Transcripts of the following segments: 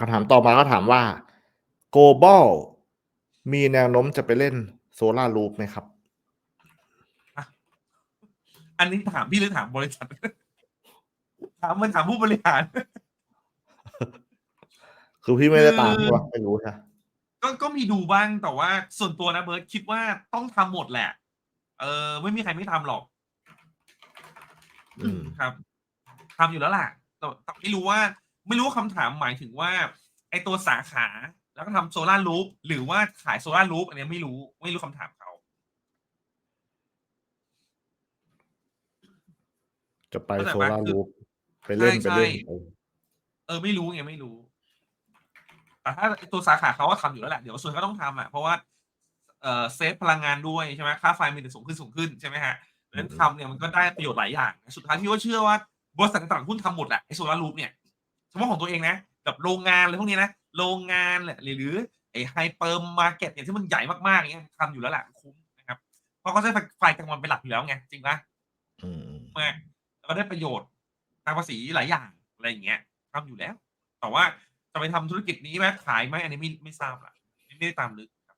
คำถามต่อมาก็ถามว่า global มีแนวโน้มจะไปเล่นโซลารูปไหมครับ อันนี้ถามพี่หรือถามบริษัท ถามมันถามผู้บริหาร คือพี่ไม่ได้ตามคือใช่ปะไม่รู้ใช่ก็ก็มีดูบ้างแต่ว่าส่วนตัวนะเบิร์ตคิดว่าต้องทำหมดแหละ เออ ไม่มีใครไม่ทำหรอกอืมครับทำอยู่แล้วล่ะแต่แต่ไม่รู้ว่า ไม่รู้ว่าคำถามหมายถึงว่า ไอตัวสาขาแล้วก็ทำโซลาร์ลูปหรือว่าขายโซลาร์ลูปอันเนี้ยไม่รู้ไม่รู้คำถามเขาจะไปเข้าใจโซปะลาคือรูปไปเล่นใช่ไปเล่นใช่เออเออไม่รู้ไงไม่รู้แต่ถ้าไอ้ตัวสาขาเขาก็ทำอยู่แล้วแหละเดี๋ยวส่วนก็ต้องทำอะเพราะว่าเอ่อเซฟพลังงานด้วยใช่ไหมค่าไฟมันจะสูงขึ้นสูงขึ้นใช่ไหมฮะดังนั้นทำเนี่ยมันก็ได้ประโยชน์หลายอย่าง สุดท้ายพี่ว่าเชื่อว่าบริษัทต่างๆหุ้นทำหมดแหละไอ้โซลารูปเนี่ย เฉพาะของตัวเองนะกับโรงงานอะไรพวกนี้นะโรงงานแหละหรือไอ้ไฮเปอร์มาร์เก็ตเนี่ยที่มันใหญ่มากๆอย่างเงี้ยทำอยู่แล้วแหละคุ้มนะครับ เพราะเขาใช้ไฟกลางวันเป็นหลักอยู่แล้วไงจริงปะอืมมากแล้วก็ได้ประโยชน์ทางภาษีหลายอย่างอะไรอย่างเงี้ยทำอยู่แล้ว แต่ว่าจะไปทำธุรกิจนี้ไหมขายไหมอันนี้ไม่ไม่ทราบละไม่ได้ตามลึกครับ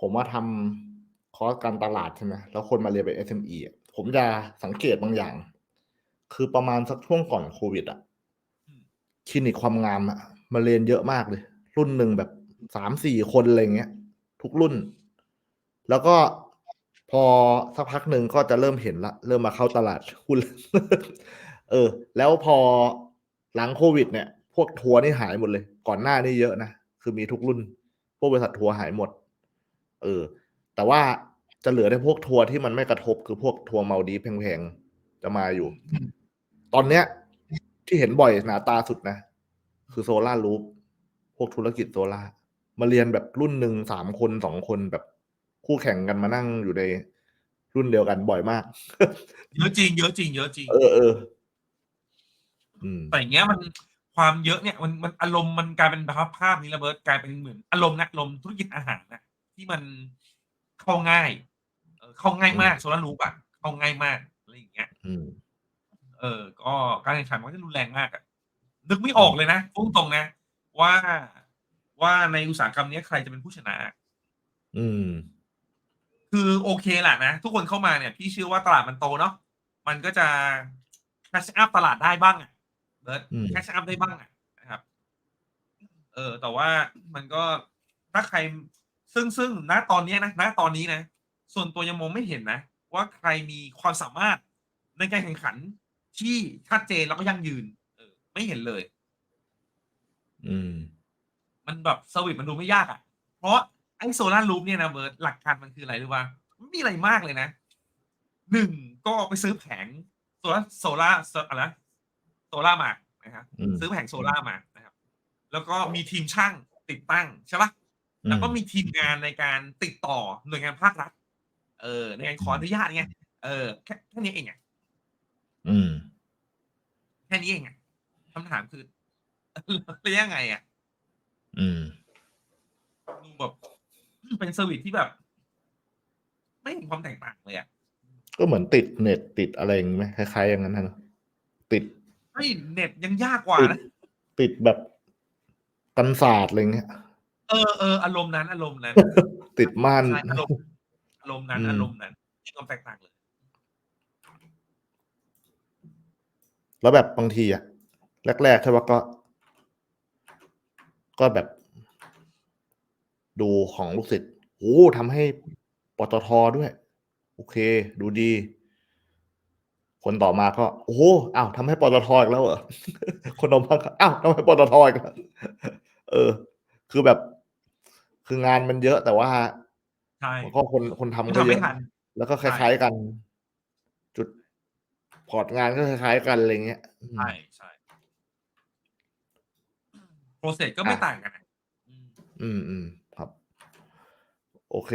ผมว่าทำคอร์สการตลาดใช่ไหมแล้วคนมาเรียนเป็น SME อะผมจะสังเกตบางอย่าง คือประมาณสักช่วงก่อนโควิดอะอืม คลินิกความงามอะมาเรียนเยอะมากเลย รุ่นหนึ่งแบบสามสี่คนอะไรเงี้ย ทุกรุ่น แล้วก็พอสักพักหนึ่งก็จะเริ่มเห็นละ เริ่มมาเข้าตลาดหุ้นเออ แล้วพอหลังโควิด เนี่ย พวกทัวร์นี่หายหมดเลย ก่อนหน้านี่เยอะนะ คือมีทุกรุ่น พวกบริษัททัวร์หายหมด เออ แต่ว่าจะเหลือได้พวกทัวร์ที่มันไม่กระทบคือพวกทัวร์เมาดีฟแพงๆจะมาอยู่ ตอนเนี้ย ที่เห็นบ่อยหนาตาสุดนะ คือโซลารูปพวกธุรกิจโซลามาเรียนแบบรุ่นหนึ่งสามคนสองคนแบบคู่แข่งกันมานั่งอยู่ในรุ่นเดียวกันบ่อยมาก เยอะจริง เยอะจริง เยอะจริง เออเอออืมแต่อย่างเงี้ยมันความเยอะเนี่ยมันมันอารมณ์มันกลายเป็นภาพภาพนี้ระเบิดกลายเป็นเหมือนอารมณ์นะอารมณ์ธุรกิจอาหารนะที่มันเข้าง่ายเออเข้าง่ายมากโซลารูปอะเข้าง่ายมากอะไรอย่างเงี้ยอืม เออ ก็การแข่งขันมันก็จะรุนแรงมากอะนึกไม่ออกเลยนะพูดตรงๆนะ ว่าว่าในอุตสาหกรรมเนี้ยใครจะเป็นผู้ชนะ อืม คือโอเคแหละนะ ทุกคนเข้ามาเนี่ย พี่เชื่อว่าตลาดมันโตเนาะมันก็จะแคชอัพตลาดได้บ้างอะเบิร์ดอืมแคชอัพได้บ้างอะนะครับ เออ แต่ว่ามันก็ถ้าใครซึ่งซึ่งณตอนเนี้ยนะณตอนนี้นะ ส่วนตัวยังมองไม่เห็นนะ ว่าใครมีความสามารถในการแข่งขัน ที่ชัดเจนแล้วก็ยั่งยืน เออ ไม่เห็นเลย อืม มันแบบสวิตมันดูไม่ยากอะ่ะ เพราะไอ้โซลารูปเนี่ยนะเบิร์ดหลักการมันคืออะไรรู้ป่ะไม่มีอะไรมากเลยนะหนึ่งก็ไปซื้อแผงโซลาโซลาอะไรนะโซลามานะครับอืม ซื้อแผงโซลามานะครับ แล้วก็มีทีมช่างติดตั้งใช่ปะ แล้วก็มีทีมงานในการติดต่อหน่วยงานภาครัฐ เออ ในการขออนุญาตไง เออแค่แค่นี้เองอะ อืม แค่นี้เองอะคำถามคือ แล้วยังไงอะอืม ดูแบบเป็นเซอร์วิสที่แบบ ไม่เห็นความแตกต่างเลยอะก็เหมือนติดเน็ตติดอะไรอย่างงี้ไหมคล้ายๆอย่างนั้นนะติดเฮ้ยเน็ตยังยากกว่านะติดแบบกันศาสตร์อะไรเงี้ย เออเอออารมณ์นั้นอารมณ์นั้น ติดม่าน ใช่อารมณ์อารมณ์นั้นอืม อารมณ์นั้นมีความแตกต่างเลย แล้วแบบบางทีอะแรกๆใช่ปะก็ ก็แบบ ดูของลูกศิษย์โอ้ทำให้ปตทด้วย โอเค ดูดี คนต่อมาก็ โอ้โหอ้าวทำให้ปตทอีกแล้วเหรอคนต่อมาก็อ้าวทำให้ปตทอีกแล้วเออ คือแบบ คืองานมันเยอะแต่ว่าใช่ก็คนคนทำก็ทำเยไม่อะทันแล้วก็คใช่ล้ายๆกันจุด พอร์ตงานก็คล้ายๆกันอะไรเงี้ยอืมใช่ใช่โปรเซสก็ไม่อะต่างกันอะอืมอืมอืมครับ โอเค